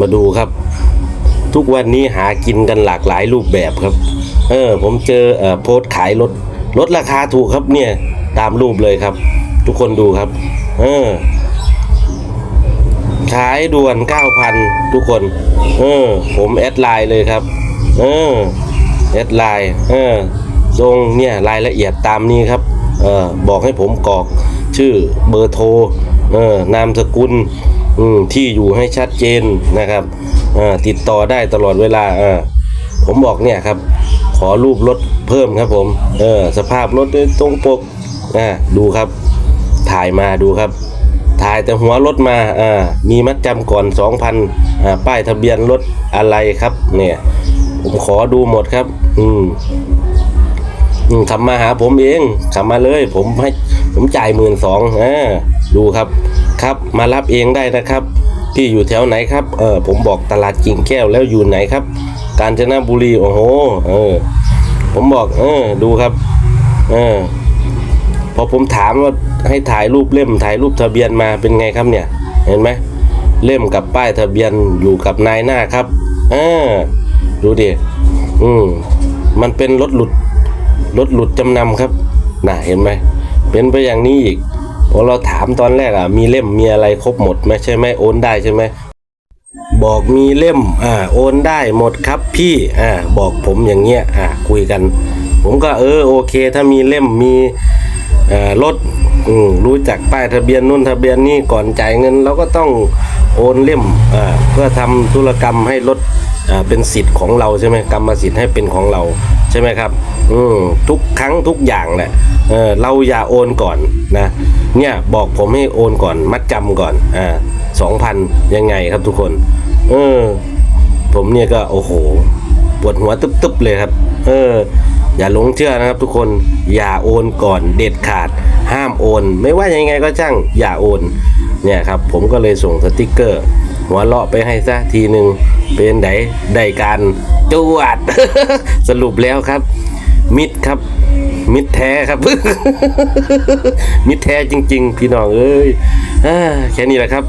มาดูครับ ทุกวันนี้หากินกันหลากหลายรูปแบบครับ เออ ผมเจอเอ่อโพสต์ขายรถลดราคาถูกครับเนี่ยตามรูปเลยครับ ทุกคนดูครับ เออขายด่วน 9,000 ทุกคน เออ ผมแอดไลน์เลยครับ เออ แอดไลน์เออทรงเนี่ยรายละเอียดตามนี้ครับ เออบอกให้ผมกรอกชื่อเบอร์โทร เออนามสกุล อืมที่อยู่ให้ชัดเจนนะครับติดต่อได้ตลอดเวลาผมบอกเนี่ยครับ ขอรูปรถเพิ่มครับผม เออ สภาพรถตรงปกอ่าดูครับ ถ่ายมาดูครับ ถ่ายแต่หัวรถมาอ่ามีมัดจำก่อนสองพันอ่าป้ายทะเบียนรถอะไรครับ เนี่ย ผมขอดูหมดครับ อืมอืมขับมาหาผมเองขับมาเลย ผมให้ผมจ่ายหมื่นสองอ่า ดูครับครับมารับเองได้นะครับ ที่อยู่แถวไหนครับเออผมบอกตลาดกิ่งแก้วแล้วอยู่ไหนครับ กาญจนบุรีโอ้โหเออผมบอกเออดูครับเออพอผมถามว่าให้ถ่ายรูปเล่มถ่ายรูปทะเบียนมาเป็นไงครับเนี่ย เห็นไหมเล่มกับป้ายทะเบียนอยู่กับนายหน้าครับเอ่าดูดิอืมมันเป็นรถหลุดรถหลุดจำนำครับน่ะเห็นไหมเป็นไปอย่างนี้อีก พอเราถามตอนแรกอะมีเล่มมีอะไรครบหมดไหมใช่ไหมโอนได้ใช่ไหมบอกมีเล่มอ่าโอนได้หมดครับพี่อ่าบอกผมอย่างเงี้ยอ่าคุยกัน ผมก็เออโอเค ถ้ามีเล่มมีรถรู้จักป้ายทะเบียนนู่นทะเบียนนี่ก่อนจ่ายเงินเราก็ต้องโอนเล่มเอ่อเพื่อทำธุรกรรมให้รถเอ่อเป็นสิทธิ์ของเราใช่ไหมกรรมสิทธิ์ให้เป็นของเราใช่ไหมครับ อืทุกครั้งทุกอย่างแหละ เออเราอย่าโอนก่อนนะเนี่ยบอกผมให้โอนก่อนมัดจำก่อนอ่าสองพันยังไงครับทุกคน เออ ผมเนี่ยก็โอ้โหปวดหัวตึ๊บๆเลยครับ เออ อย่าหลงเชื่อนะครับ ทุกคนอย่าโอนก่อนเด็ดขาด ห้ามโอน ไม่ว่ายังไงก็ช่างอย่าโอน เนี่ยครับ ผมก็เลยส่งสติกเกอร์หัวเลาะไปให้ซะทีหนึ่งเป็นไดได้การจวด สรุปแล้วครับ มิดครับ มิดแท้ครับ มิดแท้จริง ๆ พี่น้องเอ้ยอแค่นี้แหละครับ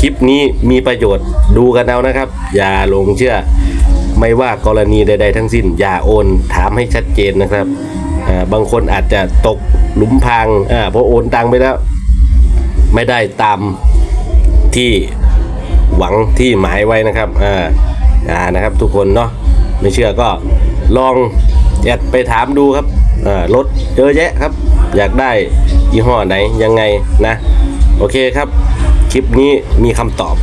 คลิปนี้มีประโยชน์ดูกันเอานะครับ อย่าหลงเชื่อ ไม่ว่ากรณีใด ๆ ทั้งสิ้น อย่าโอนถามให้ชัดเจนนะครับบางคนอาจจะตกหลุมพรางเพราะโอนตังไปแล้ว ไม่ได้ตามที่หวังที่หมายไว้นะครับอ่าอ่านะครับทุกคนเนาะไม่เชื่อก็ลองแอดไปถามดูครับ รถเยอะแยะครับ อยากได้ยี่ห้อไหนยังไงนะ โอเคครับ คลิปนี้มีคำตอบ